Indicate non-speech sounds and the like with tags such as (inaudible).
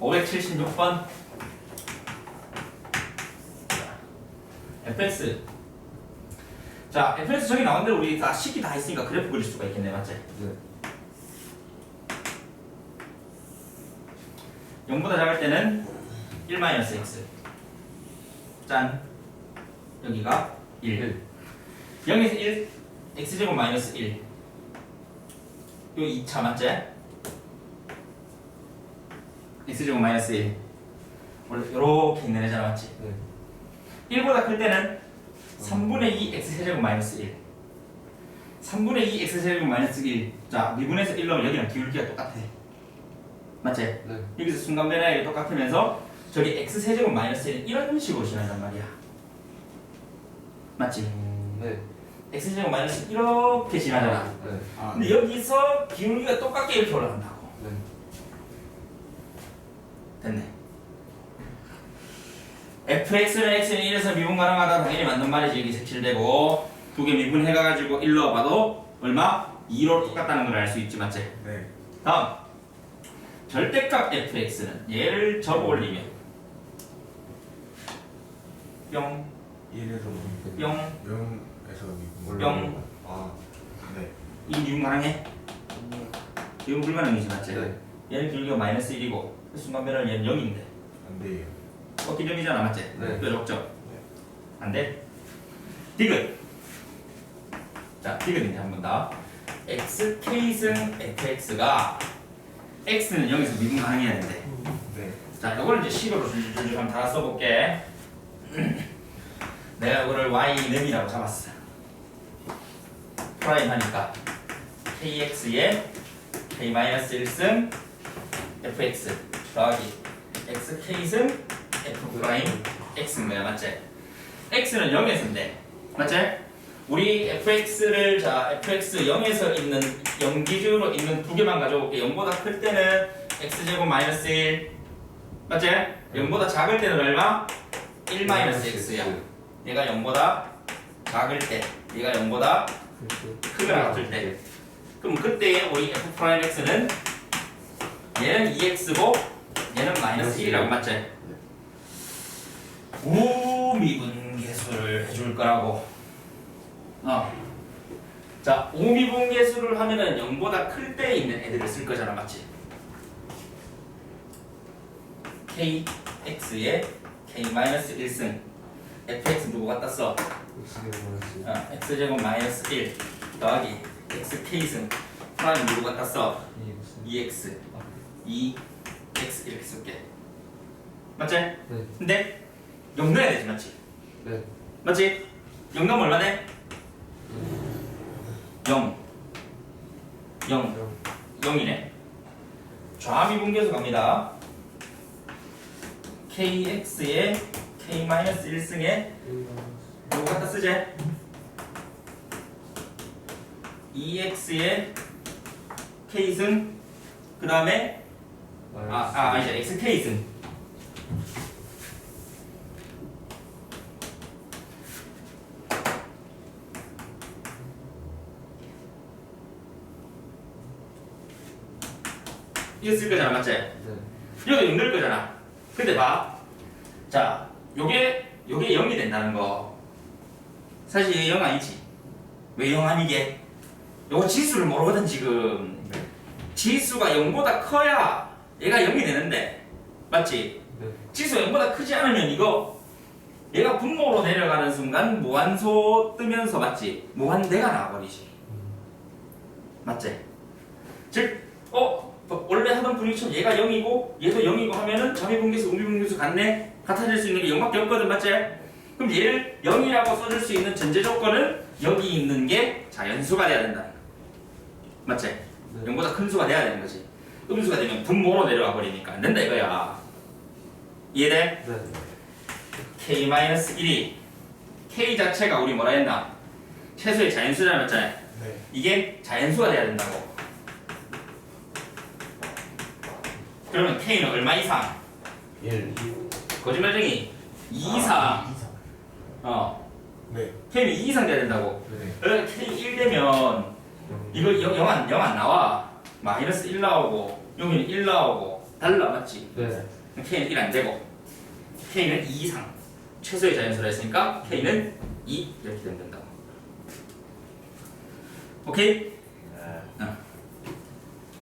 576번 fx 자 fx 저기 나온 대로 우리 다 식이 다 있으니까 그래프 그릴 수가 있겠네 맞지? 네. 0보다 작을 때는 1-x 짠 여기가 1 0에서 1 x제곱 마이너스 1요 2차 맞지? X제곱 마이너스 1 원래 요렇게 있는 애잖아 맞지? 네. 1보다 클 때는 3분의 2 x세제곱 마이너스 1 3분의 2 x세제곱 마이너스 1 자, 미분에서 1 넣으면 여기랑 기울기가 똑같아 맞지? 네. 여기서 순간 변화율이 똑같으면서 저기 x 세제곱 마이너스 1 이런 식으로 지난단 말이야. 맞지? 음, 네. x 세제곱 마이너스 이렇게 지나잖아. 네. 아, 근데 여기서 기울기가 똑같게 이렇게 올라간다고. 네. 됐네. fx는 x는 1에서 미분 가능하다 당연히 맞는 말이지 여기 색칠되고 두 개 미분해가지고 1 넣어봐도 얼마? 2로 똑같다는 걸 알 수 있지 맞지? 네. 다음 절대값 fx는 얘를 접어 올리면 뿅 1에서 뿅, 0에서 미분. 뿅. 아, 네. 이 미분 가능해? 이건 불가능이지 맞지? 네. 얘는 길이가 마이너스 1이고 순간 변화는 얘는 0인데 안 돼요. 꺾기 점이잖아 맞지? 네. 뾰족점 안 돼? 디귿 자 디귿인데 한 번 더 xk승 fx가 x는 0에서 미분 가능해야 되는데 네. 자, 이걸 이제 식으로 줄줄줄 한번 다 써볼게. (clears throat) 내가 이거를 y는이라고 잡았어. 프라임 하니까 kx에 k-1승 fx 더하기 xk승 f 프라임 x인 거야, 맞지? x는 0에서인데, 맞지? 우리 fx를 자 fx 0에서 있는 0 기준으로 있는 두 개만 가져올게. 0보다 클 때는 x 제곱 마이너스 1 맞지? 0보다 작을 때는 얼마? 1 마이너스 x야. 얘가 0보다 작을 때, 얘가 0보다 크거나 같을 때. 그럼 그때 우리 f 프라임 x는 얘는 2x고 얘는 마이너스 1이라고 맞지? 우미분 계수를 해줄 거라고. 어. 자, 우미분 계수를 하면은 0보다 클 때 있는 애들을 쓸 거잖아, 맞지? kx에 k-1승 fx 누구 갖다 써? 어, x제곱 마이너스 1 더하기 xk승 프라임 누구 갖다 써? 2x 2x 이렇게 쓸게 맞지? 네. 근데 0 넣어야 되지 맞지? 네. 맞지? 0 넣으면 얼마 돼? 0 0 0이네 좌미분계수 갑니다 kx에 k-1승에 요거 갖다 쓰지 2x에 k승 그 다음에 아, 아 아니죠 xk승 이거 쓸 거잖아 맞지? 네. 0 넣을 거잖아. 근데 봐. 자, 요게 요게 0이 된다는 거. 사실 이게 0 아니지. 왜 0 아니게? 요거 지수를 모르거든 지금. 지수가 0보다 커야 얘가 0이 되는데. 맞지? 네. 지수가 0보다 크지 않으면 이거 얘가 분모로 내려가는 순간 무한소 뜨면서 맞지? 무한대가 나와버리지. 맞지? 즉, 어? 뭐 원래 하던 분위기처럼 얘가 0이고 얘도 0이고 하면은 자미분계수, 우미분계수 같네? 같아질 수 있는 게 0밖에 없거든, 맞지? 그럼 얘를 0이라고 써줄 수 있는 전제 조건은 여기 있는 게 자연수가 돼야 된다. 맞지? 네. 0보다 큰 수가 돼야 되는 거지. 음수가 되면 분모로 내려가 버리니까 안 된다 이거야. 이해돼? 네. k-1이 k 자체가 우리 뭐라 했나? 최소의 자연수라는 했잖아. 네. 이게 자연수가 돼야 된다고. 그러면 k는 얼마 이상? 1. 거짓말쟁이 2 이상. 어. 네. k는 2 이상 돼야 된다고. 네. 그러면 k 1 되면 이거 0, 0, 안, 0안 나와. 마이너스 1 나오고 여기는 1 나오고 달라 맞지? 네. K는 1 안 되고 K는 2 이상 최소의 자연수라 했으니까 K는 2 이렇게 되면 된다 오케이?